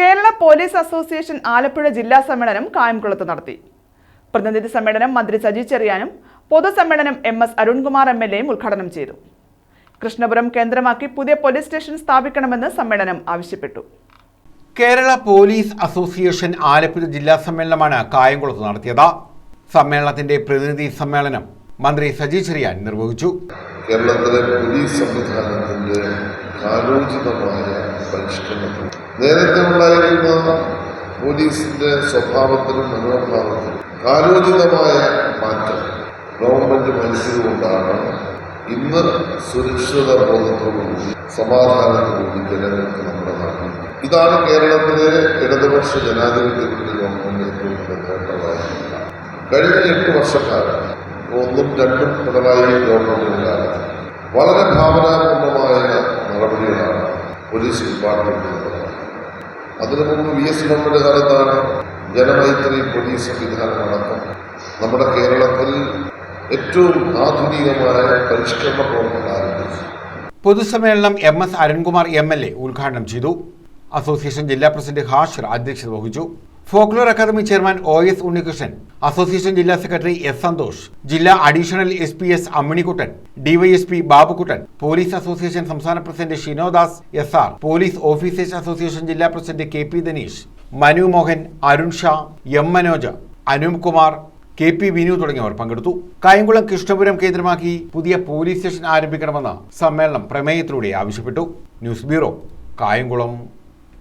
Kerala police association Alappuzha ജില്ലാ സമ്മേളനം കായംകുളത്ത് നടത്തി. പ്രതിനിധി സമ്മേളനം മന്ത്രി സജി ചെറിയാനും പൊതുസമ്മേളനം M S Arunkumar M L എയും ഉദ്ഘാടനം ചെയ്തു. കൃഷ്ണപുരം കേന്ദ്രമാക്കി പുതിയ പോലീസ് സ്റ്റേഷൻ സ്ഥാപിക്കണമെന്ന് സമ്മേളനം ആവശ്യപ്പെട്ടു. കേരള പോലീസ് അസോസിയേഷൻ ആലപ്പുഴ ജില്ലാ സമ്മേളനമാണ് കായംകുളത്ത് നടത്തിയത്. സമ്മേളനത്തിന്റെ പ്രതിനിധി സമ്മേളനം മന്ത്രി സജി ചെറിയാൻ നിർവഹിച്ചു. കേരളത്തിലെ പോലീസ് സംവിധാനത്തിന്റെ കാലോചിതമായ പരിഷ്കരണം നേരത്തെ ഉണ്ടായിരുന്ന പോലീസിന്റെ സ്വഭാവത്തിനും മനോഭാവത്തിനും കാലോചിതമായ മാറ്റം ഗവൺമെന്റ് മനസ്സിലുകൊണ്ടാണ്. ഇന്ന് സുരക്ഷിത ബോധത്തോടുകൂടി സമാധാനത്തോടുകൂടി ജനങ്ങൾക്ക് നമ്മുടെ നാട്ടിൽ. ഇതാണ് കേരളത്തിലെ ഇടതുപക്ഷ ജനാധിപത്യത്തിന്റെ ഗവൺമെന്റ് ഏറ്റവും നേട്ടമായിരുന്നില്ല കഴിഞ്ഞ എട്ട് വർഷക്കാലം ഒന്നും രണ്ടും പിണറായി ഗവൺമെന്റിന്റെ കാലത്ത്. വളരെ നടപടികളാണ് പോലീസ് ഡിപ്പാർട്ട്മെന്റ് നടത്തുന്നത് അതിനു മുമ്പ് വി എസ് ഗവൺമെന്റ് കാലത്താണ് ജനമൈത്രി പോലീസ് സംവിധാനം അടക്കം നമ്മുടെ കേരളത്തിൽ ഏറ്റവും ആധുനികമായ പരിഷ്കരണ പ്രവർത്തനം ആരംഭിച്ചു. പൊതുസമ്മേളനം M S Arunkumar M L A ഉദ്ഘാടനം ചെയ്തു. അസോസിയേഷൻ ജില്ലാ പ്രസിഡന്റ് ഹാഷിർ അധ്യക്ഷത വഹിച്ചു. Folklore academy chairman O S Unnikrishnan association ജില്ലാ സെക്രട്ടറി എസ് സന്തോഷ് ജില്ലാ additional S P S Amminikuttan DYSP Babukuttan police association സംസ്ഥാന president Shinodas S R police officers association ജില്ലാ president K P Dinesh Manu Mohan Arun Sha M Manoj Anoop Kumar K P Vinu തുടങ്ങിയവർ പങ്കെടുത്തു. കായംകുളം കൃഷ്ണപുരം കേന്ദ്രമാക്കി പുതിയ police station ആരംഭിക്കണമെന്ന് സമ്മേളനം പ്രമേയത്തിലൂടെ ആവശ്യപ്പെട്ടു. News bureau Kayamkulam.